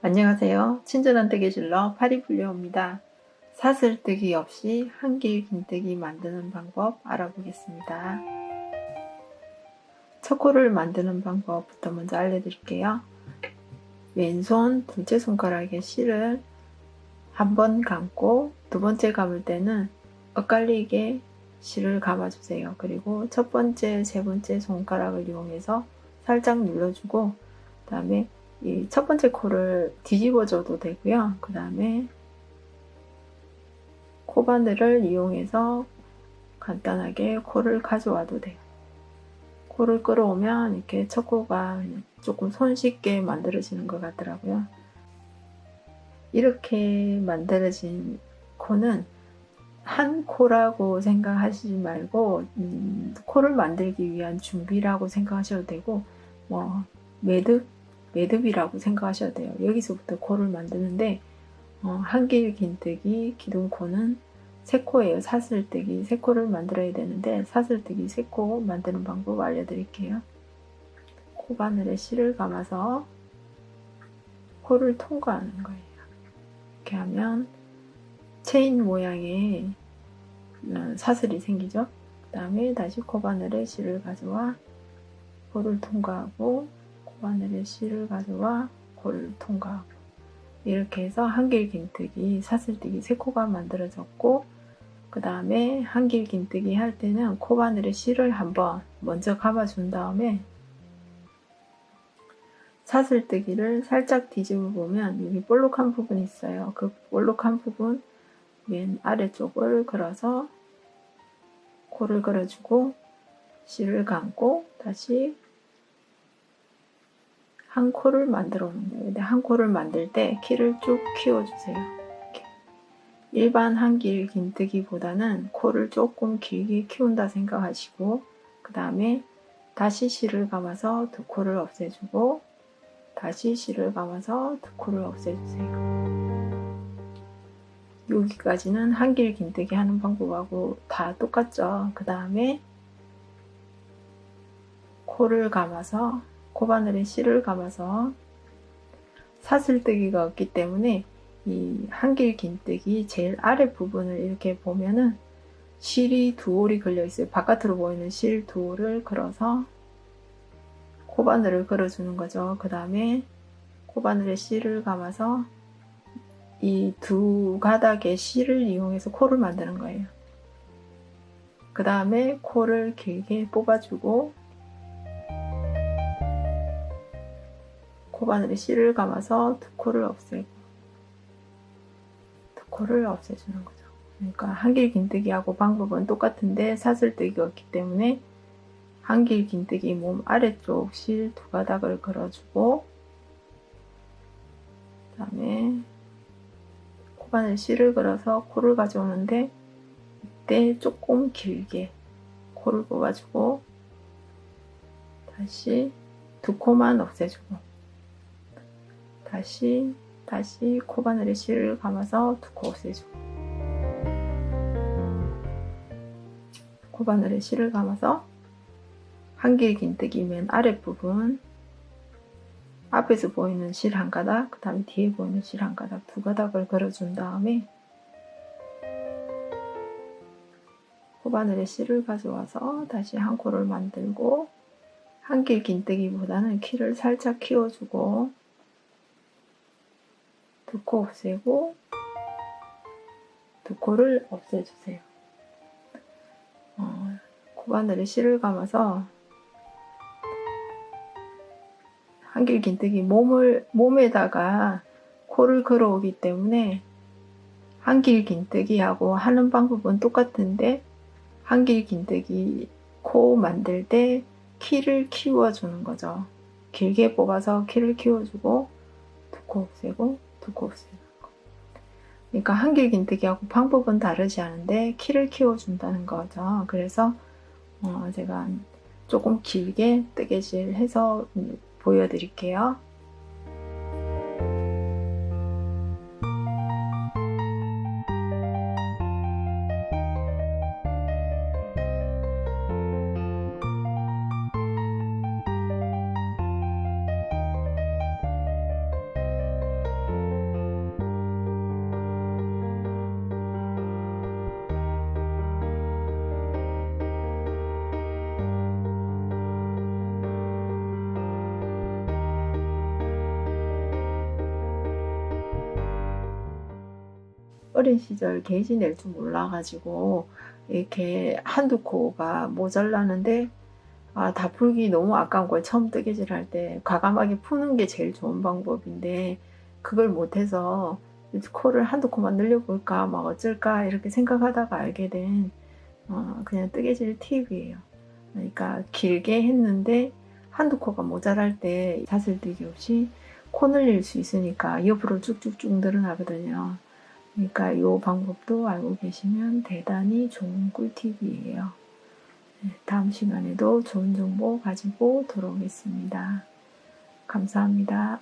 안녕하세요. 친절한 뜨개질러 파리블리오입니다. 사슬뜨기 없이 한길 긴뜨기 만드는 방법 알아보겠습니다. 첫 코를 만드는 방법부터 먼저 알려드릴게요. 왼손 둘째 손가락에 실을 한 번 감고 두 번째 감을 때는 엇갈리게 실을 감아주세요. 그리고 첫 번째, 세 번째 손가락을 이용해서 살짝 눌러주고 그 다음에 이 첫 번째 코를 뒤집어줘도 되고요. 그 다음에 코바늘을 이용해서 간단하게 코를 가져와도 돼요. 코를 끌어오면 이렇게 첫 코가 조금 손쉽게 만들어지는 것 같더라고요. 이렇게 만들어진 코는 한 코라고 생각하시지 말고 음, 코를 만들기 위한 준비라고 생각하셔도 되고 뭐 매듭 매듭이라고 생각하셔도 돼요. 여기서부터 코를 만드는데 어, 한길 긴뜨기 기둥코는 세 코예요. 사슬뜨기 세 코를 만들어야 되는데 사슬뜨기 세코 만드는 방법 알려드릴게요. 코바늘에 실을 감아서 코를 통과하는 거예요. 이렇게 하면 체인 모양의 어, 사슬이 생기죠. 그 다음에 다시 코바늘에 실을 가져와 코를 통과하고 코바늘에 실을 가져와 코를 통과하고 이렇게 해서 한길 긴뜨기, 사슬뜨기 세 코가 만들어졌고 그 다음에 한길 긴뜨기 할 때는 코바늘에 실을 한번 먼저 감아준 다음에 사슬뜨기를 살짝 뒤집어 보면 여기 볼록한 부분이 있어요. 그 볼록한 부분 맨 아래쪽을 걸어서 코를 걸어주고 실을 감고 다시 한 코를 만들어 오는 거예요. 근데 한 코를 만들 때 키를 쭉 키워주세요. 이렇게. 일반 한길 긴뜨기보다는 코를 조금 길게 키운다 생각하시고 그 다음에 다시 실을 감아서 두 코를 없애주고 다시 실을 감아서 두 코를 없애주세요. 여기까지는 한길 긴뜨기 하는 방법하고 다 똑같죠. 그 다음에 코를 감아서 코바늘에 실을 감아서 사슬뜨기가 없기 때문에 이 한길 긴뜨기 제일 아래 부분을 이렇게 보면은 실이 두 올이 걸려 있어요. 바깥으로 보이는 실 두 올을 걸어서 코바늘을 걸어주는 거죠. 그 다음에 코바늘에 실을 감아서 이 두 가닥의 실을 이용해서 코를 만드는 거예요. 그 다음에 코를 길게 뽑아주고 코바늘에 실을 감아서 두 코를 없애고 두 코를 없애주는 거죠. 그러니까 한길 긴뜨기하고 방법은 똑같은데 사슬뜨기가 없기 때문에 한길 긴뜨기 몸 아래쪽 실 두 가닥을 걸어주고 그 다음에 코바늘 실을 걸어서 코를 가져오는데 이때 조금 길게 코를 뽑아주고 다시 두 코만 없애주고 다시 다시 코바늘에 실을 감아서 두 코 없애주고 코바늘에 실을 감아서 한길 긴 뜨기 맨 아랫부분 앞에서 보이는 실 한 가닥 그 다음에 뒤에 보이는 실 한 가닥 두 가닥을 걸어준 다음에 코바늘에 실을 가져와서 다시 한 코를 만들고 한길 긴뜨기보다는 키를 살짝 키워주고 두코 없애고 두 코를 없애주세요. 어, 코바늘에 실을 감아서 한길 긴뜨기 몸을 몸에다가 코를 걸어오기 때문에 한길 긴뜨기하고 하는 방법은 똑같은데 한길 긴뜨기 코 만들 때 키를 키워주는 거죠. 길게 뽑아서 키를 키워주고 두 코 없애고 두코 없애는 거. 그러니까 한길 긴뜨기하고 방법은 다르지 않은데 키를 키워준다는 거죠. 그래서 어 제가 조금 길게 뜨개질 해서 보여드릴게요. 어린 시절 게이지 낼 줄 몰라가지고 이렇게 한두 코가 모자라는데 아, 다 풀기 너무 아까운 거예요. 처음 뜨개질 할 때 과감하게 푸는 게 제일 좋은 방법인데 그걸 못해서 코를 한두 코만 늘려볼까 막 어쩔까 이렇게 생각하다가 알게 된 어, 그냥 뜨개질 팁이에요. 그러니까 길게 했는데 한두 코가 모자랄 때 자슬 뜨기 없이 코 늘릴 수 있으니까 옆으로 쭉쭉쭉 늘어나거든요. 그러니까 이 방법도 알고 계시면 대단히 좋은 꿀팁이에요. 네, 다음 시간에도 좋은 정보 가지고 돌아오겠습니다. 감사합니다.